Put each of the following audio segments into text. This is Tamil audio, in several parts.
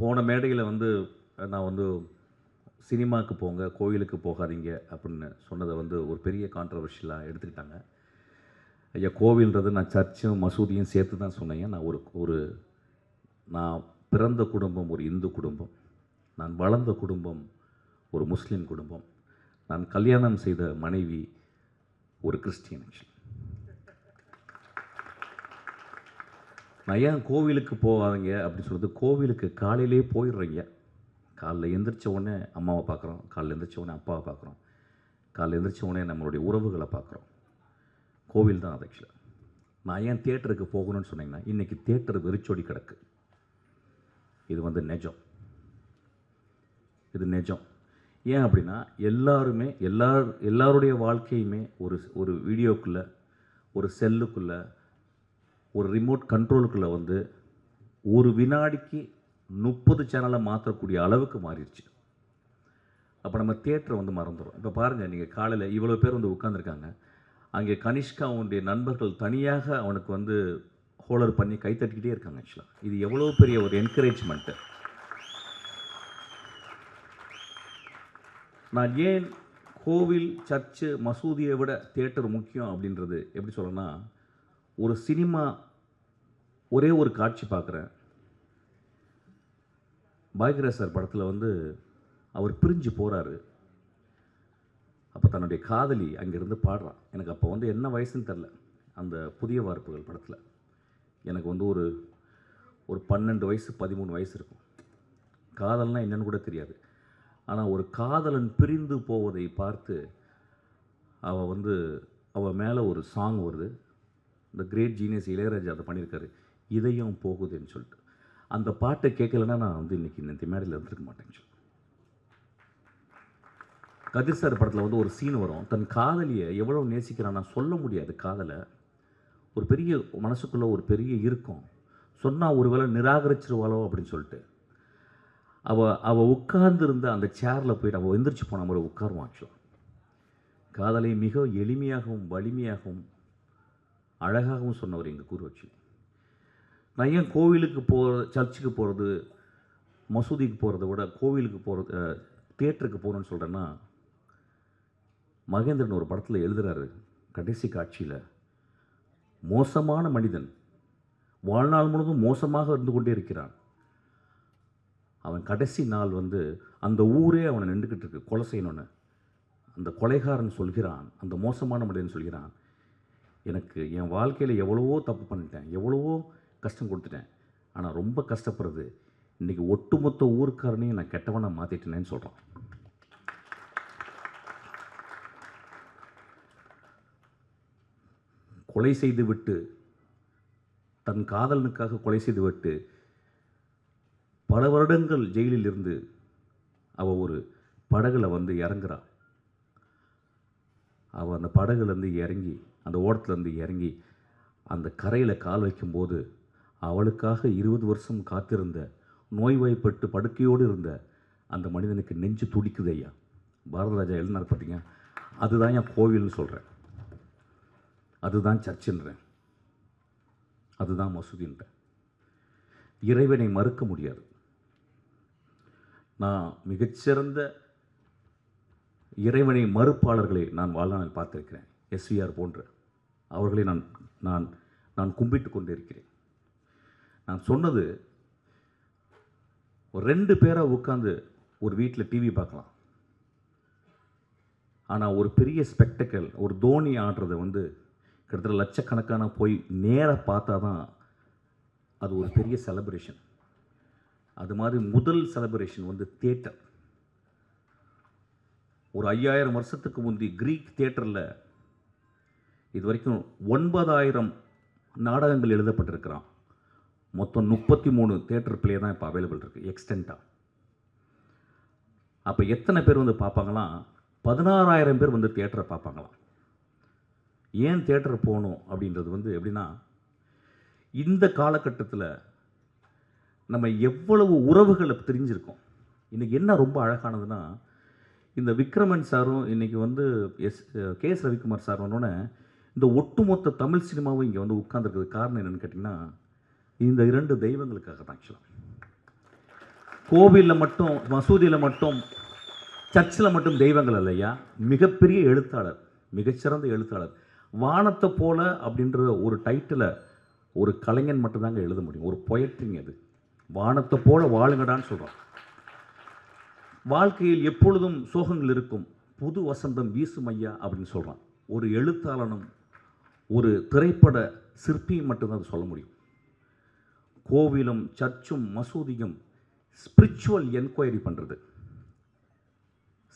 போன மேடையில் வந்து நான் வந்து சினிமாவுக்கு போங்க கோயிலுக்கு போகாதீங்க அப்படின்னு சொன்னதை வந்து ஒரு பெரிய கான்ட்ரவர்ஷியலாக எடுத்துக்கிட்டாங்க. ஐயா கோவில்ன்றது நான் சர்ச்சும் மசூதியும் சேர்த்து தான் சொன்னேன். நான் ஒரு ஒரு நான் பிறந்த குடும்பம் ஒரு இந்து குடும்பம். நான் வளர்ந்த குடும்பம் ஒரு முஸ்லீம் குடும்பம். நான் கல்யாணம் செய்த மனைவி ஒரு கிறிஸ்டியன் ஆக்சுவலி நான் ஏன் கோவிலுக்கு போகாதீங்க அப்படின்னு சொல்லுறது கோவிலுக்கு காலையிலே போயிடுறீங்க. காலைல எந்திரிச்ச உடனே அம்மாவை பார்க்குறோம். காலைல எந்திரிச்ச உடனே அப்பாவை பார்க்குறோம். காலைல எந்திரிச்ச உடனே நம்மளுடைய உறவுகளை பார்க்குறோம். கோவில் தான் அது ஆக்சுவலாக நான் ஏன் தேட்டருக்கு போகணும்னு சொன்னீங்கன்னா இன்றைக்கி தேட்டர் வெறிச்சோடி கிடக்கு. இது வந்து நெஜம். இது நெஜம். ஏன் அப்படின்னா எல்லாருமே எல்லார் எல்லாருடைய வாழ்க்கையுமே ஒரு ஒரு வீடியோக்குள்ளே ஒரு செல்லுக்குள்ளே ஒரு ரிமோட் கண்ட்ரோலுக்குள்ளே வந்து ஒரு வினாடிக்கு முப்பது சேனலை மாற்றக்கூடிய அளவுக்கு மாறிடுச்சு. அப்போ நம்ம தேட்டரை வந்து மறந்துடும் இப்போ பாருங்கள் நீங்கள் காலையில் இவ்வளோ பேர் வந்து உட்காந்துருக்காங்க அங்கே கனிஷ்கா அவனுடைய நண்பர்கள் தனியாக அவனுக்கு வந்து ஹோலர் பண்ணி கை தட்டிக்கிட்டே இருக்காங்க ஆக்சுவலாக இது எவ்வளோ பெரிய ஒரு என்கரேஜ்மெண்ட்டு நான் ஏன் கோவில் சர்ச்சு மசூதியை விட தேட்டர் முக்கியம் அப்படின்றது எப்படி சொல்லணும்னா ஒரு சினிமா ஒரே ஒரு காட்சி பார்க்குறேன் பாக்யராஜ் சார் படத்தில் வந்து அவர் பிரிஞ்சு போகிறாரு அப்போ தன்னுடைய காதலி அங்கேருந்து பாடுறான் எனக்கு அப்போ வந்து என்ன வயசுன்னு தெரில அந்த புதிய வார்ப்புகள் படத்தில். எனக்கு வந்து ஒரு ஒரு பன்னெண்டு வயசு பதிமூணு வயசு இருக்கும். காதல்னால் என்னன்னு கூட தெரியாது. ஆனால் ஒரு காதலன் பிரிந்து போவதை பார்த்து அவள் வந்து அவள் மேலே ஒரு சாங் வருது. இந்த கிரேட் ஜீனியஸ் இளையராஜா அதை பண்ணியிருக்காரு. இதயம் போகுதுன்னு சொல்லிட்டு. அந்த பாட்டை கேட்கலன்னா நான் வந்து இன்றைக்கி இந்த மேடையில் இருந்திருக்க மாட்டேன்னு சொல்லி கதிர் சார் படத்தில் வந்து ஒரு சீன் வரும். தன் காதலியை எவ்வளோ நேசிக்கிறான்னா சொல்ல முடியாது காதலை. ஒரு பெரிய மனசுக்குள்ளே ஒரு பெரிய இருக்கும். சொன்னால் ஒருவேளை நிராகரிச்சிருவாளோ அப்படின்னு சொல்லிட்டு. அவள் அவள் உட்கார்ந்துருந்த அந்த சேரில் போயிட்டு அவள் எந்திரிச்சு போன மாதிரி உட்காருவான் ஆக்சுவலாக காதலை மிக எளிமையாகவும் வலிமையாகவும் அழகாகவும் சொன்னவர் எங்கள் குரு வச்சு நான் ஏன் கோவிலுக்கு போகிற சர்ச்சுக்கு போகிறது மசூதிக்கு போகிறத விட கோவிலுக்கு போகிறது தியேட்டருக்கு போகணுன்னு சொல்கிறேன்னா மகேந்திரன் ஒரு படத்தில் எழுதுகிறாரு கடைசி காட்சியில். மோசமான மனிதன். வாழ்நாள் முழுவதும் மோசமாக இருந்து கொண்டே இருக்கிறான். அவன் கடைசி நாள் வந்து அந்த ஊரே அவனை நின்றுக்கிட்டு இருக்கு கொலை செய்யணும்னு. அந்த கொலைகாரன் சொல்கிறான் அந்த மோசமான மனிதன் சொல்கிறான் எனக்கு என் வாழ்க்கையில் எவ்வளவோ தப்பு பண்ணிட்டேன் எவ்வளவோ கஷ்டம் கொடுத்துட்டேன். ஆனால் ரொம்ப கஷ்டப்படுறது இன்றைக்கி ஒட்டுமொத்த ஊருக்காரனையும் நான் கெட்டவனை மாற்றிட்டேனேன்னு சொல்கிறான் கொலை செய்து விட்டு தன் காதலனுக்காக கொலை செய்து விட்டு பல வருடங்கள் ஜெயிலில் இருந்து அவள் ஒரு படகுல வந்து இறங்குறாள் அவள் அந்த படகுலேருந்து இறங்கி அந்த ஓடத்துலேருந்து இறங்கி அந்த கரையில் கால் வைக்கும்போது அவளுக்காக இருபது வருஷம் காத்திருந்த நோய்வாய்ப்பட்டு படுக்கையோடு இருந்த அந்த மனிதனுக்கு நெஞ்சு துடிக்குது ஐயா. பாரதராஜா எழுதினார் பார்த்தீங்க அதுதான் என் கோவில்னு சொல்கிறேன் அதுதான் சர்ச்சுன்றேன். அதுதான் மசூதின்றேன். இறைவனை மறுக்க முடியாது. நான் மிகச்சிறந்த இறைவனை மறுப்பாளர்களை நான் வாழ்நாளில் பார்த்திருக்கிறேன். எஸ்விஆர் போன்ற அவர்களை நான் நான் நான் கும்பிட்டு கொண்டிருக்கிறேன். நான் சொன்னது ஒரு ரெண்டு பேராக உட்காந்து ஒரு வீட்டில் டிவி பார்க்கலாம். ஆனால் ஒரு பெரிய ஸ்பெக்டக்கல் ஒரு தோனி ஆடுறத வந்து கிட்டத்தட்ட லட்சக்கணக்கான போய் நேராக பார்த்தா தான் அது ஒரு பெரிய செலப்ரேஷன் அது மாதிரி முதல் செலப்ரேஷன் வந்து தேட்டர் ஒரு ஐயாயிரம் வருஷத்துக்கு முந்தி கிரீக் தேட்டரில் இது வரைக்கும் ஒன்பதாயிரம் நாடகங்கள் எழுதப்பட்டிருக்கிறான். மொத்தம் முப்பத்தி மூணு தேட்டர் பிளே தான் இப்போ அவைலபிள் இருக்குது எக்ஸ்டெண்ட்டாக அப்போ எத்தனை பேர் வந்து பார்ப்பாங்களாம் பதினாறாயிரம் பேர் வந்து தேட்டரை பார்ப்பாங்களாம். ஏன் தேட்டர் போகணும் அப்படின்றது வந்து எப்படின்னா இந்த காலகட்டத்தில் நம்ம எவ்வளவு உறவுகளை தெரிஞ்சிருக்கோம் இன்றைக்கி என்ன ரொம்ப அழகானதுன்னா இந்த விக்ரமன் சாரும் இன்றைக்கி வந்து S K S Ravikumar sir வந்தோடனே இந்த ஒட்டுமொத்த தமிழ் சினிமாவும் இங்கே வந்து உட்கார்ந்துருக்கிறது காரணம் என்னென்னு கேட்டிங்கன்னா இந்த இரண்டு தெய்வங்களுக்காக தான் ஆக்சுவலாக கோவிலில் மட்டும் மசூதியில் மட்டும் சர்ச்சில் மட்டும் தெய்வங்கள் இல்லையா மிகப்பெரிய எழுத்தாளர் மிகச்சிறந்த எழுத்தாளர். வானத்தை போல அப்படின்ற ஒரு டைட்டிலை ஒரு கலைஞன் மட்டும்தாங்க எழுத முடியும். ஒரு பொயட்ரிங் அது. வானத்தை போல வாழுங்கடான்னு சொல்கிறோம் வாழ்க்கையில் எப்பொழுதும் சோகங்கள் இருக்கும். புது வசந்தம் வீசும் ஐயா அப்படின்னு சொல்கிறான் ஒரு எழுத்தாளனும் ஒரு திரைப்பட சிற்பியும் மட்டும்தான் அதை சொல்ல முடியும். கோவிலும் சர்ச்சும் மசூதியும் ஸ்பிரிச்சுவல் என்கொயரி பண்ணுறது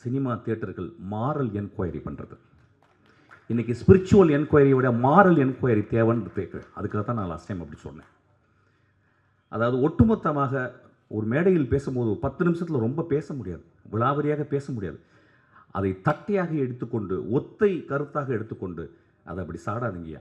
சினிமா தியேட்டர்கள் மாரல் என்கொயரி பண்ணுறது இன்றைக்கி ஸ்பிரிச்சுவல் என்கொயரியை விட மாரல் என்கொயரி தேவைன்னு கேட்குறேன். அதுக்காக தான் நான் லாஸ்ட் டைம் அப்படி சொன்னேன். அதாவது ஒட்டுமொத்தமாக ஒரு மேடையில் பேசும்போது ஒரு பத்து நிமிஷத்தில் ரொம்ப பேச முடியாது. விழாவரியாக பேச முடியாது. அதை தட்டையாக எடுத்துக்கொண்டு ஒத்தை கருத்தாக எடுத்துக்கொண்டு அதை அப்படி சாடாதீங்கய்யா.